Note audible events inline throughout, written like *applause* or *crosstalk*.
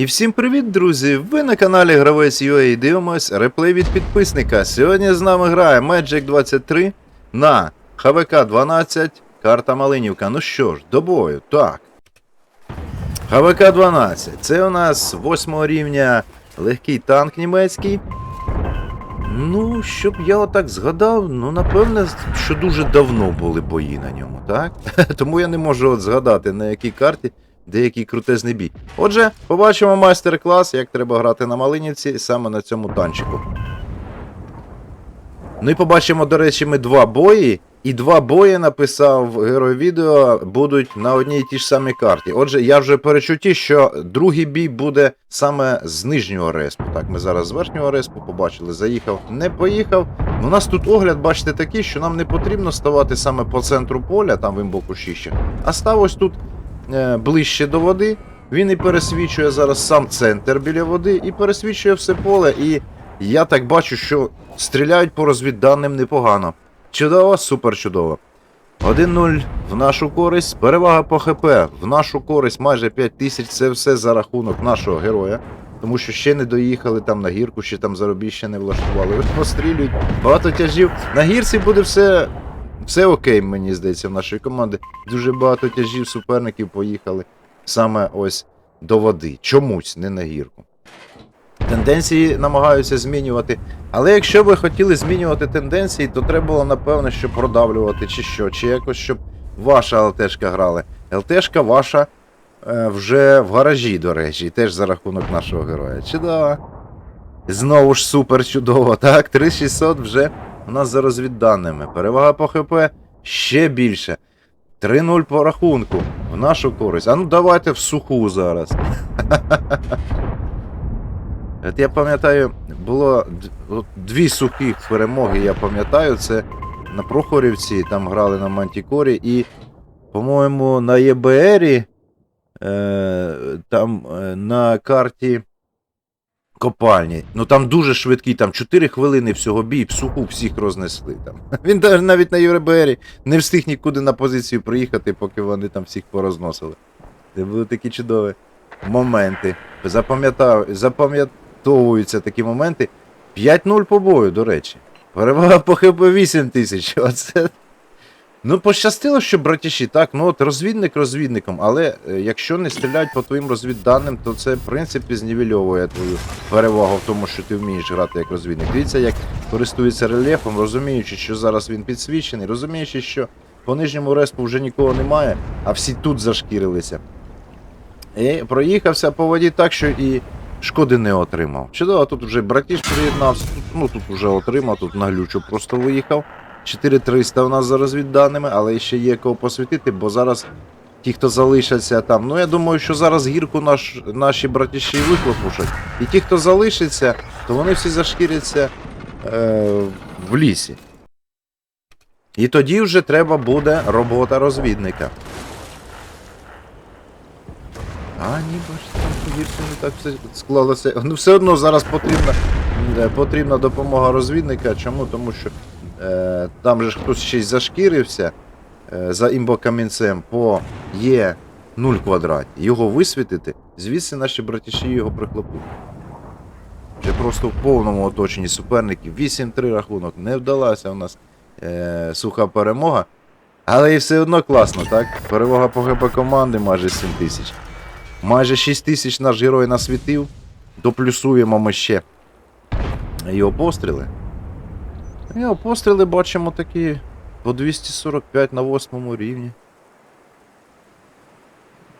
І всім привіт, друзі! Ви на каналі Гравець UA і дивимось реплей від підписника. Сьогодні з нами грає Magic 23 на ХВК 12, карта Малинівка. Ну що ж, до бою, так. ХВК 12. Це у нас 8 рівня легкий танк німецький. Ну, щоб я отак згадав, ну напевне, що дуже давно були бої на ньому, так? *laughs* Тому я не можу от згадати на якій карті деякий крутезний бій. Отже, побачимо майстер-клас, як треба грати на Малинівці саме на цьому танчику. Ну і побачимо, до речі, ми два бої. І два бої написав герой відео будуть на одній і тій ж самій карті. Отже, я вже перечуті, що другий бій буде саме з нижнього респу. Так, ми зараз з верхнього респу побачили, заїхав, не поїхав. У нас тут огляд, бачите, такий, що нам не потрібно ставати саме по центру поля, там в імбоку щища, а став ось тут ближче до води. Він і пересвічує зараз сам центр біля води, і пересвічує все поле. І я так бачу, що стріляють по розвідданим непогано. Чудово, супер чудово. 1-0 в нашу користь. Перевага по ХП в нашу користь майже 5 тисяч. Це все за рахунок нашого героя. Тому що ще не доїхали там на гірку, ще там заробіж ще не влаштували. *laughs* Пострілюють, багато тяжів. На гірці буде все, все окей, мені здається, в нашої команди. Дуже багато тяжів суперників поїхали саме ось до води. Чомусь, не на гірку. Тенденції намагаються змінювати. Але якщо ви хотіли змінювати тенденції, то треба було, напевно, що продавлювати, чи що, чи якось, щоб ваша ЛТшка грала. ЛТшка ваша е, вже в гаражі, до речі, теж за рахунок нашого героя. Чудово. Знову ж супер чудово, так? 3600 вже у нас за розвідданими. Перевага по ХП ще більше. 3-0 по рахунку в нашу користь. А ну давайте в суху зараз. *laughs* От я пам'ятаю, було дві сухих перемоги, я пам'ятаю, це на Прохорівці, там грали на Мантікорі, і, по-моєму, на ЄБРі, е, там е, на карті копальні. Ну там дуже швидкий, там 4 хвилини всього бій, в суху всіх рознесли. Там. *laughs* Він навіть на ЄБРі не встиг нікуди на позицію приїхати, поки вони там всіх порозносили. Це були такі чудові моменти. Запам'ятовуються такі моменти. 5-0 по бою, до речі. Перевага по ХП 8 тисяч. *laughs* Оце. Ну, пощастило, що братіші, так, ну от розвідник розвідником, але е, якщо не стріляють по твоїм розвідданим, то це, в принципі, знівельовує твою перевагу в тому, що ти вмієш грати як розвідник. Дивіться, як користується рельєфом, розуміючи, що зараз він підсвічений, розуміючи, що по нижньому респу вже нікого немає, а всі тут зашкірилися. І проїхався по воді так, що і шкоди не отримав. Чудово, тут вже братіш приєднався, тут, ну тут вже отримав, тут на глючу просто виїхав. 4300 у нас за розвідданими, але ще є кого посвітити, бо зараз ті, хто залишаться там. Ну я думаю, що зараз гірку наш, наші братіші виклопушать. І ті, хто залишиться, то вони всі зашкіряться е, в лісі. І тоді вже треба буде робота розвідника. А, ні, бачите, там не так все склалося. Ну, все одно зараз потрібна, е, потрібна допомога розвідника. Чому? Тому що там же хтось ще й зашкірився е, за імбокамінцем по Є 0 квадраті. Його висвітити, звідси наші братіші його прихлопуть. Вже просто в повному оточенні суперників. 8-3 рахунок. Не вдалася у нас е, суха перемога. Але і все одно класно, так? Перевага по ГП команди майже 7 тисяч. Майже 6 тисяч наш герой насвітив. Доплюсуємо ми ще його постріли. Його постріли бачимо такі по 245 на 8 рівні.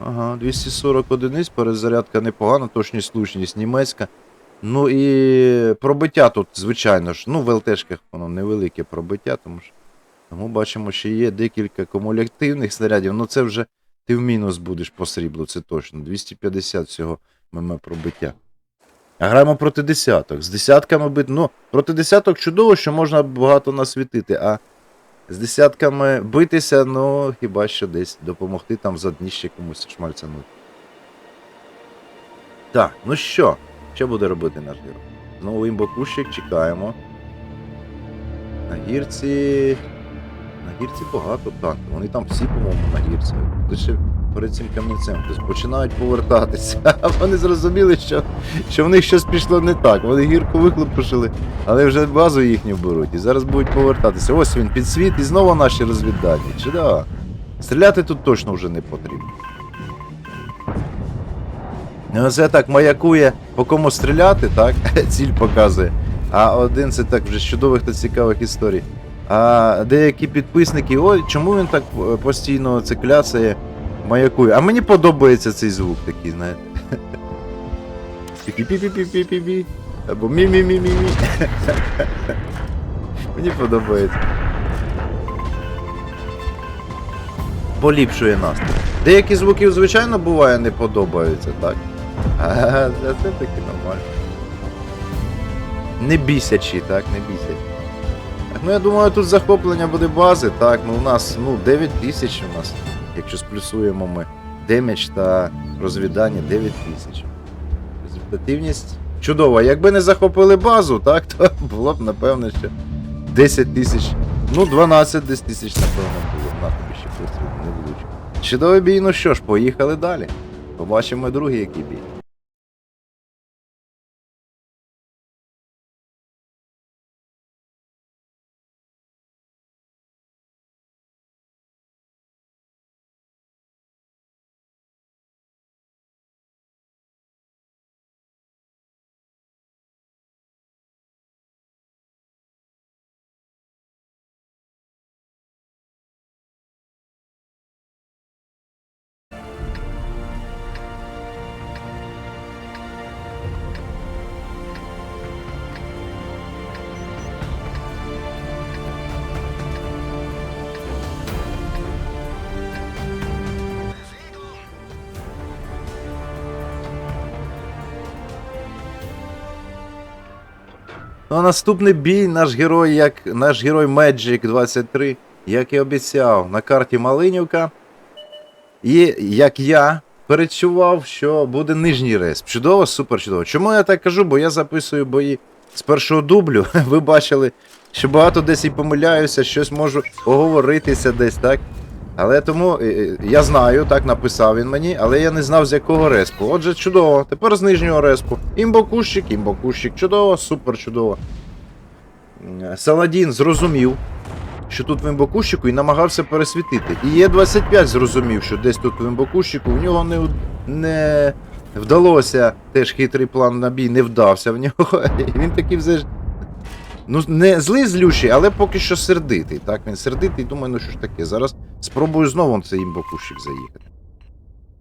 Ага, 240 одиниць, перезарядка непогана, точність слушність німецька. Ну і пробиття тут, звичайно ж. Ну, в ЛТшках воно невелике пробиття, тому що. Тому бачимо, що є декілька кумулятивних снарядів. Ну це вже ти в мінус будеш по сріблу, це точно. 250 всього ММ пробиття. А граємо проти десяток. З десятками бити. Ну, проти десяток чудово, що можна багато насвітити, а з десятками битися, ну, хіба що десь допомогти там за дніще комусь шмальцянути. Так, ну що? Що буде робити наш герой? Знову імбокущик, чекаємо. На гірці. На гірці багато танків. Вони там всі, по-моєму, на гірці. Перед цим камінцем. Тобто починають повертатися. *laughs* Вони зрозуміли, що, що в них щось пішло не так. Вони гірку вихлопушили, але вже базу їхню беруть. І зараз будуть повертатися. Ось він підсвіт, і знову наші розвіддані. Чудово. Стріляти тут точно вже не потрібно. Ну, Оце так маякує, по кому стріляти, так? *laughs* Ціль показує. А один це так вже з чудових та цікавих історій. А деякі підписники, ой, чому він так е, постійно це кляцає, маякує. А мені подобається цей звук такий, знаєте. Пі-пі-пі-пі-пі-пі. Або мі-мі-мі-мі-мі. Мені подобається. Поліпшує настрій. Деякі звуки, звичайно, буває, не подобаються, так? А це таки нормально. Не бісячі, так, не бісячі. Ну я думаю, тут захоплення буде бази, так, ну у нас ну 9 тисяч у нас, якщо сплюсуємо ми демедж та розвідання 9 тисяч. Результативність чудова. Якби не захопили базу, так, то було б напевно, що 10 тисяч, ну 12 десь тисяч, напевно, було. б. На ще постріл не влучив. Чудовий бій, ну що ж, поїхали далі. Побачимо другий який бій. Ну, а наступний бій наш герой, як наш герой Magic 23, як і обіцяв, на карті Малинівка. І як я передчував, що буде нижній респ. Чудово, супер чудово. Чому я так кажу? Бо я записую бої з першого дублю. *laughs* Ви бачили, що багато десь і помиляюся, щось можу оговоритися десь, так? Але тому е, е, я знаю, так написав він мені, але я не знав з якого респу. Отже, чудово. Тепер з нижнього респу. Імбокущик, імбокущик, чудово, супер чудово. Саладін зрозумів, що тут в імбокущику і намагався пересвітити. І Є25 зрозумів, що десь тут в імбокущику в нього не, не вдалося, теж хитрий план на бій не вдався в нього. *laughs* І він такий все. Ну, не злий злющий, але поки що сердитий. Так, він сердитий, думаю, ну що ж таке. Зараз спробую знову цей імбокущик заїхати.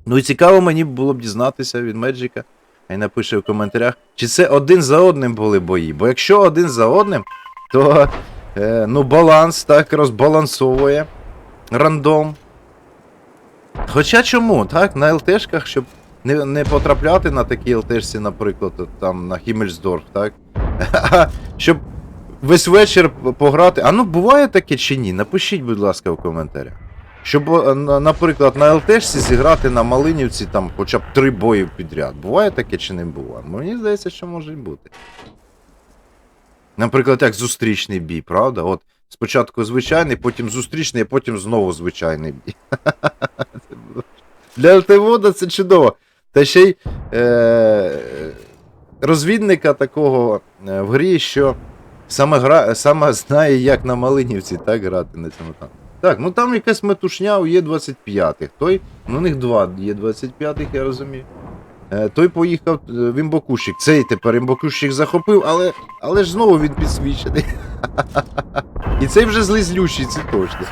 Ну і цікаво мені було б дізнатися від Меджика, хай напише в коментарях, чи це один за одним були бої. Бо якщо один за одним, то е, ну, баланс так розбалансовує рандом. Хоча чому, так? На ЛТшках, щоб не, не потрапляти на такі ЛТшці, наприклад, там на Хіммельсдорф, так? *laughs* Щоб весь вечір пограти. А ну буває таке чи ні? Напишіть, будь ласка, в коментарях. Щоб, е, наприклад, на ЛТшці зіграти на Малинівці там хоча б три бої підряд. Буває таке чи не буває? Мені здається, що може бути. Наприклад, як зустрічний бій, правда? От спочатку звичайний, потім зустрічний, а потім знову звичайний бій. *laughs* Для ЛТВода це чудово. Та ще й е- розвідника такого е, в грі, що саме, гра, саме знає, як на Малинівці так грати на цьому там. Так, ну там якась метушня у Є25-х. Той, ну у них два Є25-х, я розумію. Е, той поїхав е, в імбокущик. Цей тепер імбокущик захопив, але, але ж знову він підсвічений. *laughs* І цей вже злий злющий, це точно.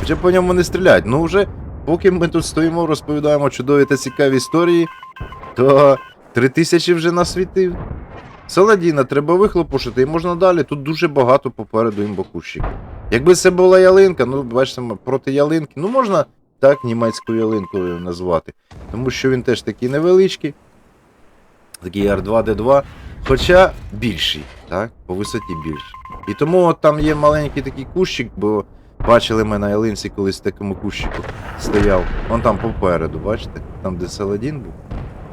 Хоча по ньому не стріляють. Ну вже, поки ми тут стоїмо, розповідаємо чудові та цікаві історії, то 3000 вже насвітив. Саладіна треба вихлопушити і можна далі. Тут дуже багато попереду імбокущиків. Якби це була ялинка, ну бачите, проти ялинки, ну можна так німецькою ялинкою назвати. Тому що він теж такий невеличкий. Такий R2D2, хоча більший, так? По висоті більший. І тому от там є маленький такий кущик, бо бачили ми на ялинці колись в такому кущику стояв. Вон там попереду, бачите? Там, де Саладін був.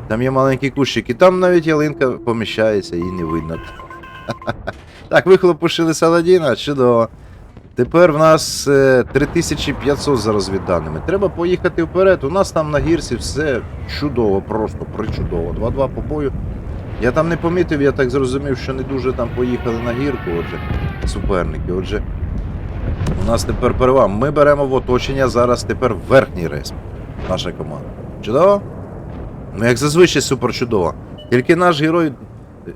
Там є маленький кущик, і там навіть ялинка поміщається, її не видно. *laughs* Так, вихлопушили Саладіна, чудово. Тепер в нас е, 3500 за розвідданими. Треба поїхати вперед. У нас там на гірці все чудово, просто причудово. 2-2 по бою. Я там не помітив, я так зрозумів, що не дуже там поїхали на гірку, отже, суперники. Отже, у нас тепер перевага. Ми беремо в оточення зараз тепер верхній рейс. Наша команда. Чудово? Ну, як зазвичай, супер чудово. Тільки наш герой. е,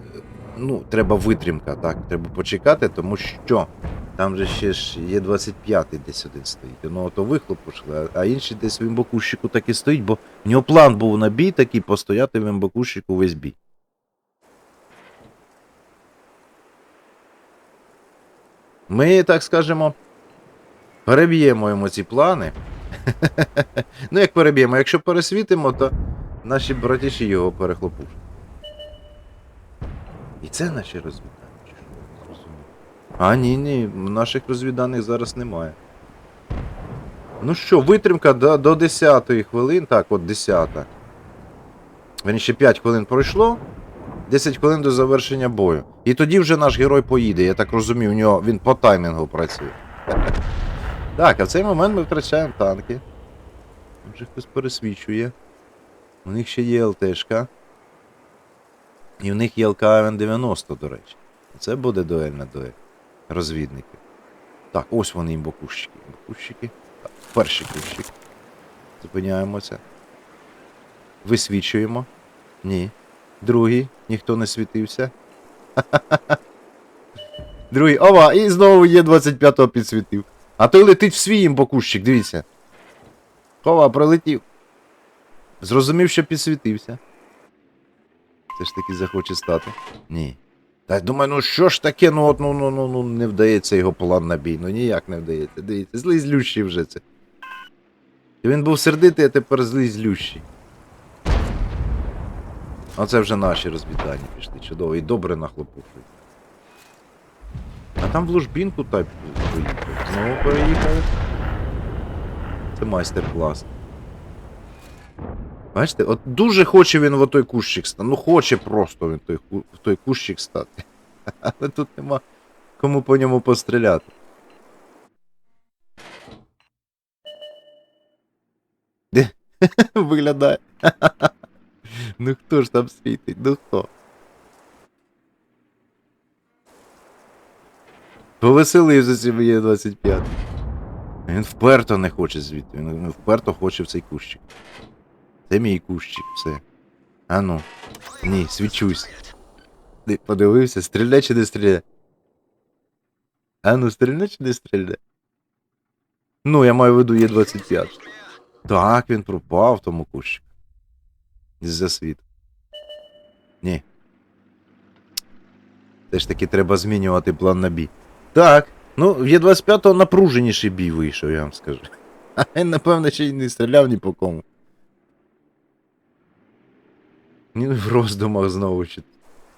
Ну, треба витримка, так. Треба почекати, тому що там же ще ж є 25-й десь один стоїть. Ну, то вихлоп пішли, а інший десь в імбакущику так і стоїть, бо в нього план був на бій такий постояти в імбакущику весь бій. Ми, так скажемо, переб'ємо йому ці плани. *laughs* ну, як переб'ємо, якщо пересвітимо, то наші братіші його перехлопушать. І це наші розвідання. чи що? Не зрозумів. А, ні, ні, наших розвідданих зараз немає. Ну що, витримка до, до 10 хвилин, так, от 10. Він ще 5 хвилин пройшло. 10 хвилин до завершення бою. І тоді вже наш герой поїде. Я так розумію, у нього він по таймінгу працює. Так, а в цей момент ми втрачаємо танки. Вже хтось пересвічує. У них ще є ЛТшка. І в них є ЛКМ 90, до речі. Це буде дуельна дуель розвідників. Так, ось вони імбокущики. Імбокущики. Так, перший кущик. Зупиняємося. Висвічуємо. Ні. Другий, ніхто не світився. *laughs* Другий. Ова, і знову є 25-го підсвітив. А той летить в свій імбокущик, дивіться. Хова, пролетів. Зрозумів, що підсвітився. Все ж таки захоче стати. Ні. Та думаю, ну що ж таке, ну от ну ну ну ну не вдається його план на бій. Ну ніяк не вдається. Дивіться, злий злющий вже це. Він був сердитий, а тепер злий злющий. Оце вже наші розвідання пішли. Чудово. І добре нахлопушують. А там в Лужбінку так поїхав. Знову переїхали. Це майстер-клас. Бачите, от дуже хоче він в той кущик стати. Ну хоче просто він той, в той кущик стати. *laughs* Але тут нема кому по ньому постріляти. Де? *laughs* Виглядає. *laughs* ну хто ж там світить? Ну хто? Повеселився сім'є 25. Він вперто не хоче звідти. Він вперто хоче в цей кущик. Це мій кущик, все. А ну. Ні, свічусь. Ти подивився, стріляй чи не стріляй? А ну, стріляй чи не стріляй? Ну, я маю в виду є 25. Так, він пропав тому кущику. Із-за світу. Ні. Все ж таки треба змінювати план на бій. Так. Ну, в Є25 напруженіший бій вийшов, я вам скажу. *laughs* А він, напевно, ще й не стріляв ні по кому. Він в роздумах знову чи.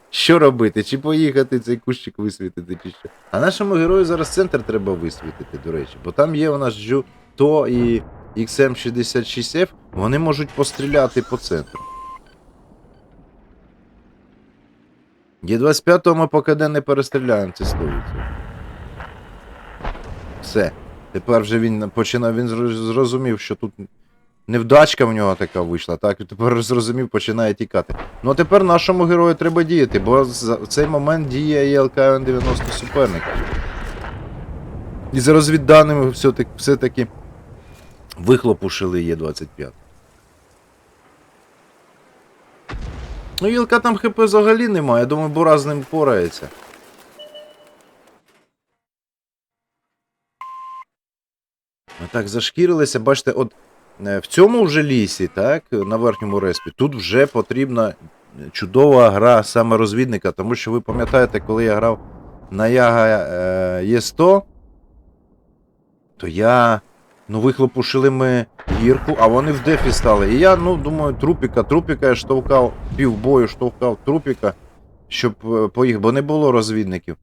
Що робити? Чи поїхати цей кущик висвітити, чи що? А нашому герою зараз центр треба висвітити, до речі, бо там є у нас Джу То і XM66F, вони можуть постріляти по центру. Є25 ми поки не перестріляємо, це стоїть. Все. Тепер вже він починав, він зрозумів, що тут невдачка в нього така вийшла, так? І тепер зрозумів, починає тікати. Ну а тепер нашому герою треба діяти, бо в цей момент діє і ЛКН-90 суперник. І за розвідданими все-таки, вихлопушили Є25. Ну, Ілка там ХП взагалі немає, я думаю, Бура з ним порається. Ми так зашкірилися, бачите, от в цьому вже лісі, так, на верхньому респі, тут вже потрібна чудова гра саме розвідника, тому що ви пам'ятаєте, коли я грав на Яга е, Є100, то я. Ну, вихлопушили ми гірку, а вони в дефі стали. І я, ну, думаю, трупіка, трупіка я штовхав, півбою штовхав трупіка, щоб е, поїхав, бо не було розвідників.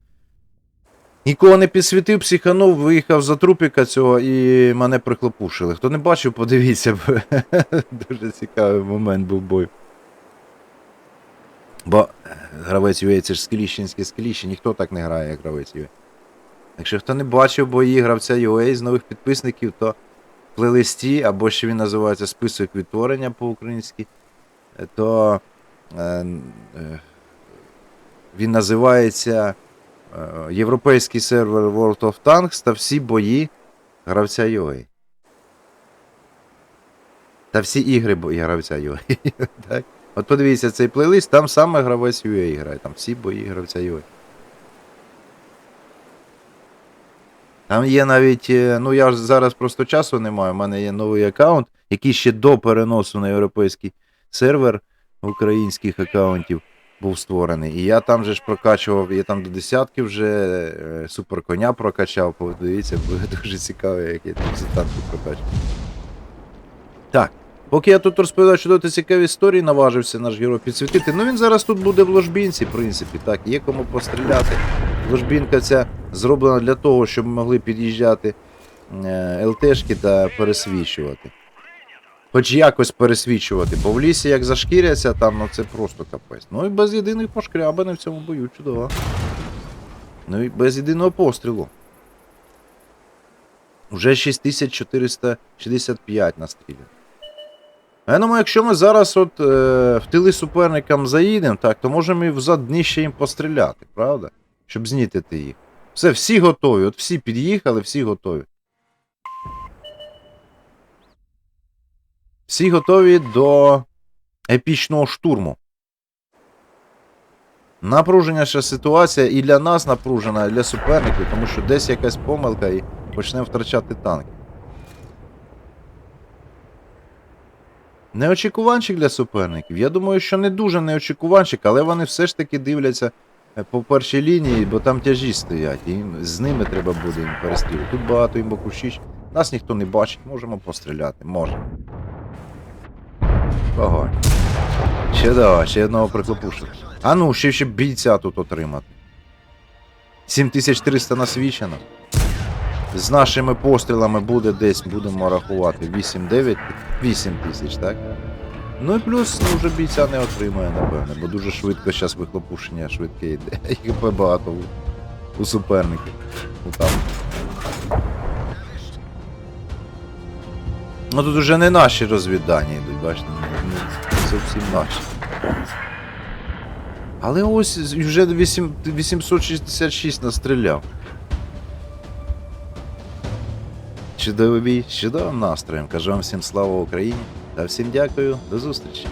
Нікого не підсвітив, психанув, виїхав за трупіка цього і мене прихлопушили. Хто не бачив, подивіться, *laughs* дуже цікавий момент був бою. Бо е, гравець UA це ж скеліщенське скеліще, ніхто так не грає, як гравець UA. Якщо хто не бачив бої гравця UA з нових підписників, то в плейлисті, або ще він називається список відтворення по-українськи, е, то е, е, він називається Європейський сервер World of Tanks та всі бої гравця UA. Та всі ігри бо- гравця UA. *laughs* так? От подивіться цей плейлист, там саме гравець UA грає, там всі бої гравця UA. Там є навіть, е, ну я ж зараз просто часу не маю, у мене є новий аккаунт, який ще до переносу на європейський сервер українських аккаунтів був створений. І я там же ж прокачував, я там до десятки вже е, суперконя прокачав. Подивіться, буде *laughs* дуже цікаво, як я там танки прокачав. Так. Поки я тут розповідаю, що тут цікаві історії, наважився наш герой підсвітити. Ну він зараз тут буде в ложбінці, в принципі, так, є кому постріляти. Ложбінка ця зроблена для того, щоб могли під'їжджати е, ЛТшки та пересвічувати. Хоч якось пересвічувати, бо в лісі як зашкіряться, там ну це просто капець. Ну і без єдиних пошкрябаний в цьому бою, чудово. Ну і без єдиного пострілу. Уже 6465 настріляно. Я думаю, якщо ми зараз от е, в тили суперникам заїдемо, так, то можемо і взад дніще їм постріляти, правда? Щоб знітити їх. Все, всі готові. От всі під'їхали, всі готові. Всі готові до епічного штурму. Напружена ще ситуація і для нас напружена, і для суперників, тому що десь якась помилка і почнемо втрачати танки. Неочікуванчик для суперників. Я думаю, що не дуже неочікуванчик, але вони все ж таки дивляться е, по першій лінії, бо там тяжі стоять, і з ними треба буде їм перестрілювати. Тут багато імбокущіч. Нас ніхто не бачить, можемо постріляти, можемо. Огонь. Ще давай, ще одного приклопушу. А ну, ще ще бійця тут отримати. 7300 насвічено. З нашими пострілами буде десь, будемо рахувати, 8-9, 8 тисяч, так? Ну і плюс ну, вже бійця не отримає, напевне, бо дуже швидко зараз вихлопушення швидке йде. *laughs* Їх багато у, у суперників. Ну, там. Ну тут вже не наші розвідання йдуть, бачите, не, не зовсім наші. Але ось вже 8, 866 настріляв. Чудовий бій, чудовим настроєм. Кажу вам всім слава Україні та всім дякую, до зустрічі.